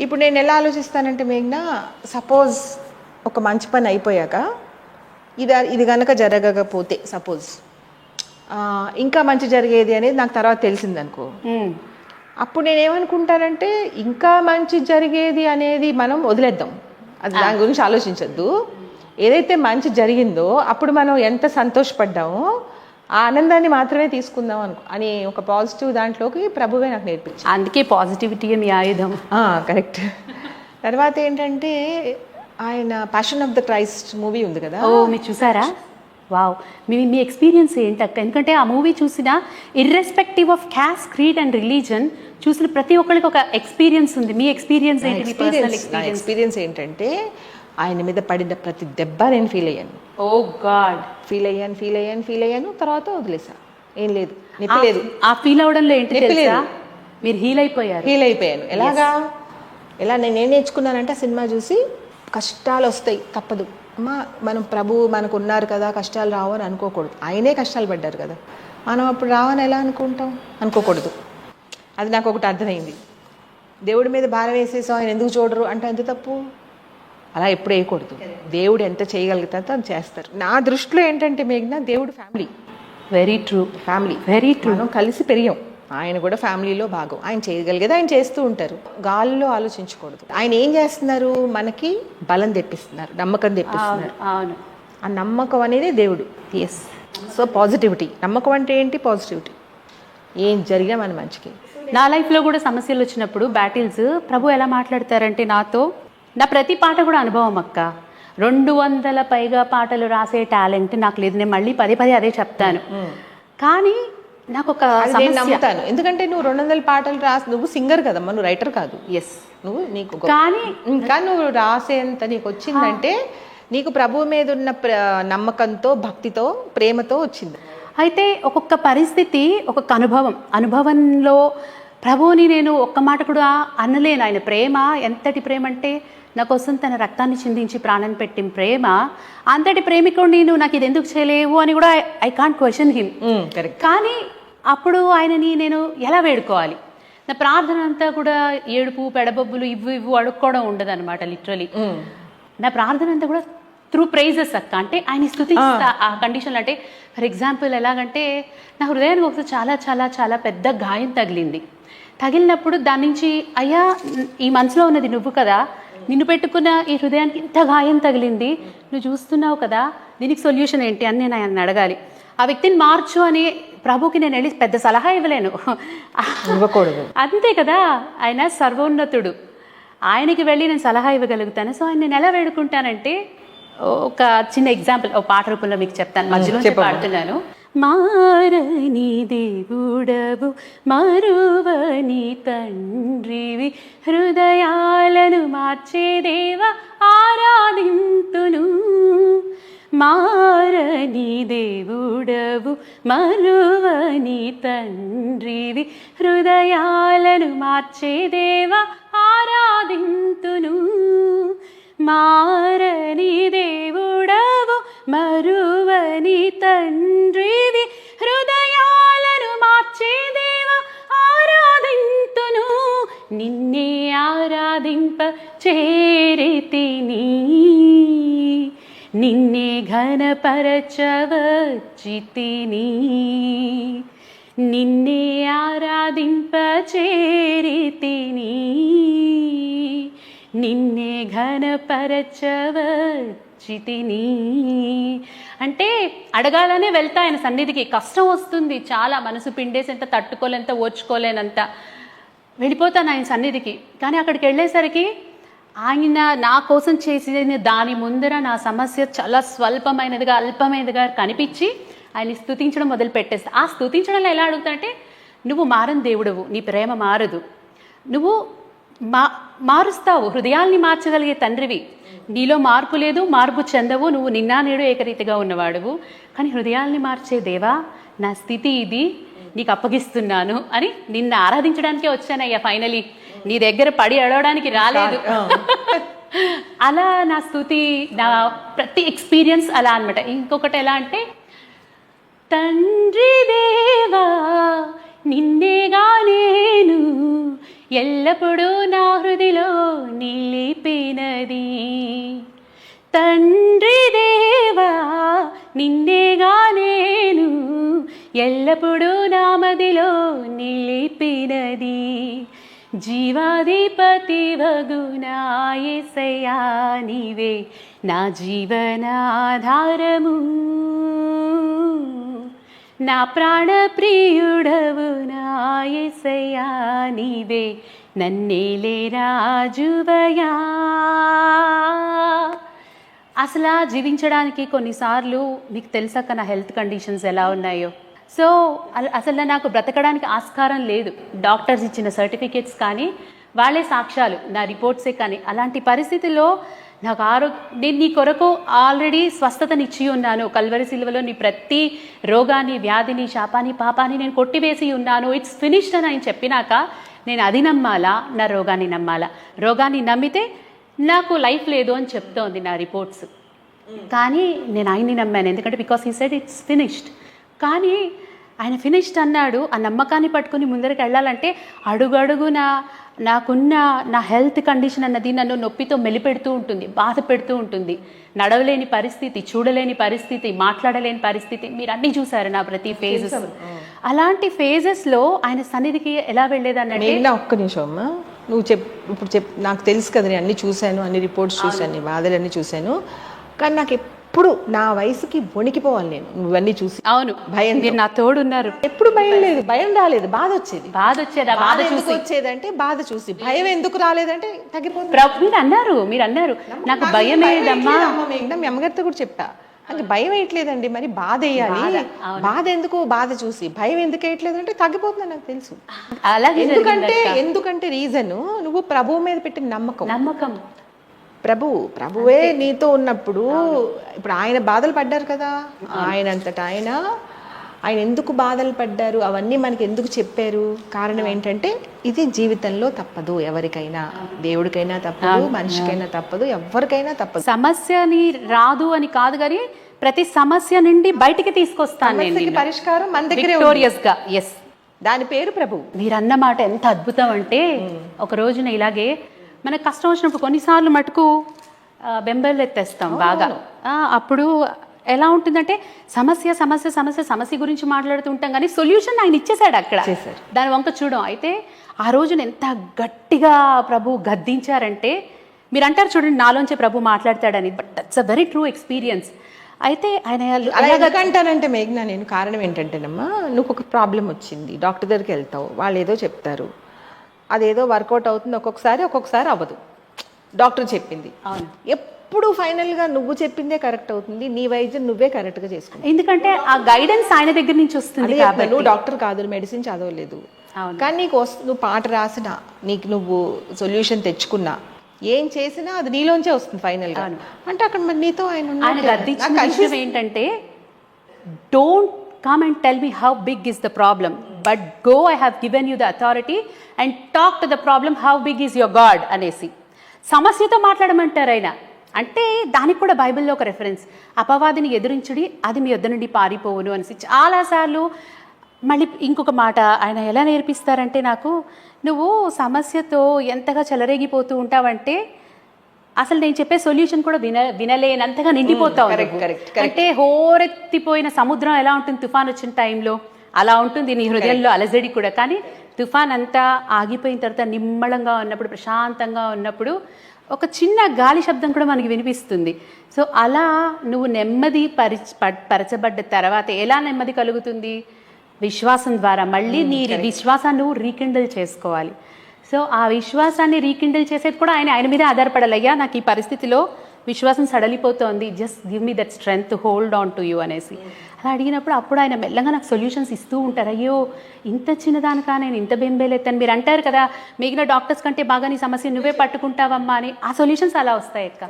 ఇప్పుడు నేను ఎలా ఆలోచిస్తానంటే మేఘ్నా సపోజ్ ఒక మంచి పని అయిపోయాక ఇది ఇది కనుక జరగకపోతే సపోజ్ ఇంకా మంచి జరిగేది అనేది నాకు తర్వాత తెలిసిందనుకో. అప్పుడు నేను ఏమనుకుంటానంటే ఇంకా మంచి జరిగేది అనేది మనం వదిలేద్దాం. అది దాని గురించి ఆలోచించద్దు. ఏదైతే మంచి జరిగిందో అప్పుడు మనం ఎంత సంతోషపడ్డామో ఆ ఆనందాన్ని మాత్రమే తీసుకుందాం అనుకో అని ఒక పాజిటివ్ దాంట్లోకి ప్రభువే నాకు నేర్పించారు. అందుకే పాజిటివిటీ మీ ఆయుధం. కరెక్ట్. తర్వాత ఏంటంటే ఆయన Passion of the Christ movie ఉంది కదా? ఓ మీరు చూసారా? వావ్. మీ మీ ఎక్స్పీరియన్స్ ఏంటక్క ఎందుకంటే ఆ మూవీ చూసిన irrespective of caste creed and religion చూసిన ప్రతి ఒక్కరికి ఒక ఎక్స్పీరియన్స్ ఉంది. మీ ఎక్స్పీరియన్స్ ఏంటి? ఎక్స్పీరియన్స్ ఏంటంటే ఆయన మీద పడిన ప్రతి దెబ్బ నేను ఫీల్ అయ్యాను. Oh God. ఫీల్ అయ్యాను ఫీల్ అయ్యాను ఫీల్ అయ్యాను తర్వాత వదిలేసా. ఏం లేదు నొప్పి లేదు. ఆ ఫీల్ అవడంలో ఏంటి తెలుసా. మీరు హీల్ అయిపోయారు. ఫీల్ అయిపోయాను. ఎలాగా? ఎలా నేను ఏం నేర్చుకున్నానంటే సినిమా చూసి కష్టాలు వస్తాయి తప్పదు. అమ్మా మనం ప్రభు మనకు ఉన్నారు కదా కష్టాలు రావు అని అనుకోకూడదు. ఆయనే కష్టాలు పడ్డారు కదా. మనం అప్పుడు రావని ఎలా అనుకుంటాం? అనుకోకూడదు. అది నాకు ఒకటి అర్థమైంది. దేవుడి మీద భారం వేసేసాం ఆయన ఎందుకు చూడరు? అంటే ఎంత తప్పు. అలా ఎప్పుడు వేయకూడదు. దేవుడు ఎంత చేయగలుగుతారో అది చేస్తారు. నా దృష్టిలో ఏంటంటే మేఘ్నా దేవుడు family very true family very true మనం కలిసి పెరిగాం. ఆయన కూడా ఫ్యామిలీలో భాగం. ఆయన చేయగలిగేది ఆయన చేస్తూ ఉంటారు. గాల్లో ఆలోచించకూడదు. ఆయన ఏం చేస్తున్నారు? మనకి బలం తెప్పిస్తున్నారు నమ్మకం తెప్పిస్తున్నారు. అవును ఆ నమ్మకం అనేది దేవుడు. ఎస్ సో పాజిటివిటీ నమ్మకం అంటే ఏంటి? పాజిటివిటీ ఏం జరిగినా మన మంచికి. నా లైఫ్లో కూడా సమస్యలు వచ్చినప్పుడు బ్యాటిల్స్ ప్రభు ఎలా మాట్లాడతారంటే నాతో నా ప్రతి పాట కూడా అనుభవం అక్క. రెండు వందల పైగా పాటలు రాసే టాలెంట్ నాకు లేదు. నేను మళ్ళీ పదే పదే అదే చెప్తాను. కానీ నాకు ఒక నమ్ముతాను. ఎందుకంటే నువ్వు రెండు వందల పాటలు రాసి నువ్వు సింగర్ కదమ్మా నువ్వు రైటర్ కాదు. ఎస్ నువ్వు నీకు కానీ ఇంకా నువ్వు రాసేంత నీకు వచ్చిందంటే నీకు ప్రభువు మీద ఉన్న ప్ర- నమ్మకంతో భక్తితో ప్రేమతో వచ్చింది. అయితే ఒక్కొక్క పరిస్థితి ఒక్కొక్క అనుభవం. అనుభవంలో ప్రభువుని నేను ఒక్క మాట కూడా అనలేను. ఆయన ప్రేమ ఎంతటి ప్రేమ అంటే నా కోసం తన రక్తాన్ని చిందించి ప్రాణం పెట్టిన ప్రేమ. అంతటి ప్రేమికుడు నేను నాకు ఇది ఎందుకు చేయలేవు అని కూడా I can't question him correct కానీ అప్పుడు ఆయనని నేను ఎలా వేడుకోవాలి? నా ప్రార్థన అంతా కూడా ఏడుపు పెడబొబ్బులు ఇవ్వు ఇవ్వు అడుక్కోవడం ఉండదు అనమాట లిటరలీ నా ప్రార్థన అంతా కూడా త్రూ ప్రైజెస్ అక్క. అంటే ఆయన స్థుతిస్తా ఆ కండిషన్లో అంటే ఫర్ ఎగ్జాంపుల్ ఎలాగంటే నా హృదయానికి ఒకసారి చాలా చాలా చాలా పెద్ద గాయం తగిలింది. తగిలినప్పుడు దాని నుంచి అయ్యా ఈ మనసులో ఉన్నది నువ్వు కదా నిన్ను పెట్టుకున్న ఈ హృదయానికి ఇంత గాయం తగిలింది. నువ్వు చూస్తున్నావు కదా దీనికి సొల్యూషన్ ఏంటి అని నేను ఆయన అడగాలి. ఆ వ్యక్తిని మార్చు అని ప్రభుకి నేను వెళ్ళి పెద్ద సలహా ఇవ్వలేను. ఇవ్వకూడదు. అంతే కదా ఆయన సర్వోన్నతుడు. ఆయనకి వెళ్ళి నేను సలహా ఇవ్వగలుగుతాను. సో ఆయన నేను ఎలా వేడుకుంటానంటే ఒక చిన్న ఎగ్జాంపుల్ ఒక పాట రూపంలో మీకు చెప్తాను. మధ్యలో పాడుతున్నాను. మారని దేవుడవు మరువని తండ్రివి హృదయాలను మార్చే దేవ ఆరాధింతును. మారని దేవుడవు మరువని తండ్రివి హృదయాలను మార్చే దేవ ఆరాధింతును. మారని దేవుడవు మరువని తండ్రి. ఆరాధింప చేరితిని నిన్నే ఘనపరచవచ్చితిని నిన్నే ఆరాధింప చేరితిని నిన్నే ఘనపరచవచ్చితిని అంటే అడగాలనే వెళ్తా ఆయన సన్నిధికి. కష్టం వస్తుంది. చాలా మనసు పిండేసేంత తట్టుకోలేంత ఓర్చుకోలేనంత. వెళ్ళిపోతాను ఆయన సన్నిధికి. కానీ అక్కడికి వెళ్ళేసరికి ఆయన నా కోసం చేసిన దాని ముందర నా సమస్య చాలా స్వల్పమైనదిగా అల్పమైనదిగా కనిపించి ఆయన స్థుతించడం మొదలు పెట్టేస్తా ఆ స్థుతించడంలో ఎలా అడుగుతానంటే నువ్వు మారని దేవుడవు నీ ప్రేమ మారదు. నువ్వు మా మారుస్తావు హృదయాల్ని మార్చగలిగే తండ్రివి. నీలో మార్పు లేదు మార్పు చెందవు నువ్వు నిన్నా నేడు ఏకరీతిగా ఉన్నవాడువు. కానీ హృదయాల్ని మార్చే దేవా నా స్థితి ఇది. నీకు అప్పగిస్తున్నాను అని నిన్ను ఆరాధించడానికే వచ్చానయ్యా ఫైనలీ నీ దగ్గర పడి అడవడానికి రాలేదు. అలా నా స్థుతి నా ప్రతి ఎక్స్పీరియన్స్ అలా అనమాట ఇంకొకటి ఎలా అంటే తండ్రి దేవా నిన్నేగా నేను ఎల్లప్పుడూ నా హృదిలో నిలిపినది. తండ్రి దేవా నిన్నేగా ఎల్లప్పుడూ నామదిలో నిలిపినది. జీవాధిపతి వగునాయసయా నీవే నా జీవనాధారము. నా ప్రాణ ప్రియుడవు నాయసయా నీవే నన్నేలే రాజువయా అసలు జీవించడానికి కొన్నిసార్లు మీకు తెలుసాక నా హెల్త్ కండిషన్స్ ఎలా ఉన్నాయో? సో అసలు నాకు బ్రతకడానికి ఆస్కారం లేదు. డాక్టర్స్ ఇచ్చిన సర్టిఫికేట్స్ కానీ వాళ్ళే సాక్ష్యాలు. నా రిపోర్ట్సే కానీ. అలాంటి పరిస్థితిలో నాకు ఆరోగ్య నేను నీ కొరకు ఆల్రెడీ స్వస్థతనిచ్చి ఉన్నాను. కల్వరి సిల్వలో నీ ప్రతి రోగాన్ని వ్యాధిని శాపాన్ని పాపాన్ని నేను కొట్టివేసి ఉన్నాను. ఇట్స్ ఫినిష్డ్ అని ఆయన చెప్పినాక నేను అది నమ్మాలా? నా రోగాన్ని నమ్మాలా? రోగాన్ని నమ్మితే నాకు లైఫ్ లేదు అని చెప్తోంది నా రిపోర్ట్స్. కానీ నేను ఆయన్ని నమ్మాను. ఎందుకంటే because he said it's finished. కానీ ఆయన ఫినిష్డ్ అన్నాడు. ఆ నమ్మకాన్ని పట్టుకుని ముందరికి వెళ్ళాలంటే అడుగడుగున నాకున్న నా హెల్త్ కండిషన్ అన్నది నన్ను నొప్పితో మెలిపెడుతూ ఉంటుంది బాధ పెడుతూ ఉంటుంది. నడవలేని పరిస్థితి చూడలేని పరిస్థితి మాట్లాడలేని పరిస్థితి మీరు అన్నీ చూసారు నా ప్రతి ఫేజెస్ అలాంటి ఫేజెస్లో ఆయన సన్నిధికి ఎలా వెళ్ళేదన్నంటే మేఘనా ఒక్క నిమిషం అమ్మా. నువ్వు చెప్ ఇప్పుడు చెప్ నాకు తెలుసు కదా నేను అన్ని చూశాను అన్ని రిపోర్ట్స్ చూశాను నీ బాధలన్నీ చూశాను. కానీ నాకు ఎప్పుడు నా వయసుకి వణికిపోవాలి నేను. నువ్వన్నీ చూసి అవును. భయం మీరు నా తోడున్నారు. ఎప్పుడు భయం లేదు. భయం రాలేదు. బాధ వచ్చేది. బాధ వచ్చేదా. బాధ ఎందుకు వచ్చేదంటే బాధ చూసి. భయం ఎందుకు రాలేదంటే తగ్గిపోతుంది. మీరు అన్నారు. మీరు అన్నారు. నాకు భయం ఏదమ్మా? మీ అమ్మగారితో కూడా చెప్పా. నాకు భయం వేయట్లేదండి. మరి బాధ వేయాలి. బాధ ఎందుకు? బాధ చూసి. భయం ఎందుకు వేయట్లేదు అంటే తగ్గిపోతుంది నాకు తెలుసు. అలాగే ఎందుకంటే. ఎందుకంటే రీజన్ నువ్వు ప్రభువు మీద పెట్టిన నమ్మకం. నమ్మకం. ప్రభు ప్రభువే నీతో ఉన్నప్పుడు ఇప్పుడు ఆయన బాధలు పడ్డారు కదా. ఆయన అంతటా ఆయన ఆయన ఎందుకు బాధలు పడ్డారు? అవన్నీ మనకి ఎందుకు చెప్పారు? కారణం ఏంటంటే ఇది జీవితంలో తప్పదు ఎవరికైనా. దేవుడికైనా తప్పదు మనిషికైనా తప్పదు ఎవరికైనా తప్పదు. సమస్యని రాదు అని కాదు కానీ ప్రతి సమస్య నుండి బయటికి తీసుకొస్తాను పరిష్కారం మన దగ్గరే ఎస్ దాని పేరు ప్రభు. మీరు అన్న మాట ఎంత అద్భుతం అంటే ఒక రోజున ఇలాగే మనకు కష్టం వచ్చినప్పుడు కొన్నిసార్లు మటుకు ఆ, బెంబేలు ఎత్తేస్తాం బాగా. అప్పుడు ఎలా ఉంటుందంటే సమస్య సమస్య సమస్య సమస్య గురించి మాట్లాడుతూ ఉంటాం కానీ సొల్యూషన్ ఆయన ఇచ్చేసాడు అక్కడ. దాని వంక చూడం. అయితే ఆ రోజున ఎంత గట్టిగా ప్రభు గద్దించారంటే మీరు అంటారు చూడండి నాలోంచే ప్రభు మాట్లాడతాడని but that's a very true experience అయితే ఆయన అలా ఎందుకంటానంటే మేఘనా నేను కారణం ఏంటంటేనమ్మా నువ్వు ఒక ప్రాబ్లం వచ్చింది. డాక్టర్ దగ్గరికి వెళ్తావు వాళ్ళు ఏదో చెప్తారు. అదేదో వర్కౌట్ అవుతుంది ఒక్కొక్కసారి ఒక్కొక్కసారి అవ్వదు. డాక్టర్ చెప్పింది. అవును. ఎప్పుడు ఫైనల్గా నువ్వు చెప్పిందే కరెక్ట్ అవుతుంది నీ వైద్యం నువ్వే కరెక్ట్గా చేసుకుంటావు ఎందుకంటే ఆ గైడెన్స్ ఆయన దగ్గర నుంచి వస్తుంది నువ్వు డాక్టర్ కాదు మెడిసిన్ చదవలేదు. కానీ నీకు వస్తు నువ్వు పాట రాసినా నీకు నువ్వు సొల్యూషన్ తెచ్చుకున్నా ఏం చేసినా అది నీలోంచే వస్తుంది ఫైనల్గా. అంటే అక్కడ మరి నీతో ఆయన ఏంటంటే don't come and tell me how big is the problem but go I have given you the authority and talk to the problem how big is your God అనేసి. సమస్యతో మాట్లాడమంటారు ఆయన. అంటే దానికి కూడా బైబిల్లో ఒక రెఫరెన్స్ అపవాదిని ఎదురించుడి అది మీ వద్ద నుండి పారిపోవును అనేసి. చాలాసార్లు మళ్ళీ ఇంకొక మాట ఆయన ఎలా నేర్పిస్తారంటే నాకు నువ్వు సమస్యతో ఎంతగా చెలరేగిపోతూ ఉంటావంటే అసలు నేను చెప్పే సొల్యూషన్ కూడా విన వినలేనంతగా నిండిపోతావు correct, అంటే హోరెత్తిపోయిన సముద్రం ఎలా ఉంటుంది తుఫాన్ వచ్చిన టైంలో అలా ఉంటుంది నీ హృదయంలో అలజడి కూడా. కానీ తుఫాన్ అంతా ఆగిపోయిన తర్వాత నిమ్మళంగా ఉన్నప్పుడు ప్రశాంతంగా ఉన్నప్పుడు ఒక చిన్న గాలి శబ్దం కూడా మనకి వినిపిస్తుంది. సో అలా నువ్వు నెమ్మది పరిచ పరచబడ్డ తర్వాత ఎలా నెమ్మది కలుగుతుంది? విశ్వాసం ద్వారా. మళ్ళీ నీ విశ్వాసాన్ని నువ్వు రీకిండల్ చేసుకోవాలి. సో ఆ విశ్వాసాన్ని రీకిండిల్ చేసేది కూడా ఆయన ఆయన మీదే ఆధారపడాలి. అయ్యా నాకు ఈ పరిస్థితిలో విశ్వాసం సడలిపోతోంది. Just give me that strength hold on to you అనేసి. అలా అడిగినప్పుడు అప్పుడు ఆయన మెల్లగా నాకు సొల్యూషన్స్ ఇస్తూ ఉంటారు. అయ్యో ఇంత చిన్నదానికా? నేను ఇంత బెంబేలెత్తాను. మీరు అంటారు కదా మిగిలిన డాక్టర్స్ కంటే బాగా నీ సమస్య నువ్వే పట్టుకుంటావమ్మా అని. ఆ సొల్యూషన్స్ అలా వస్తాయి అక్క.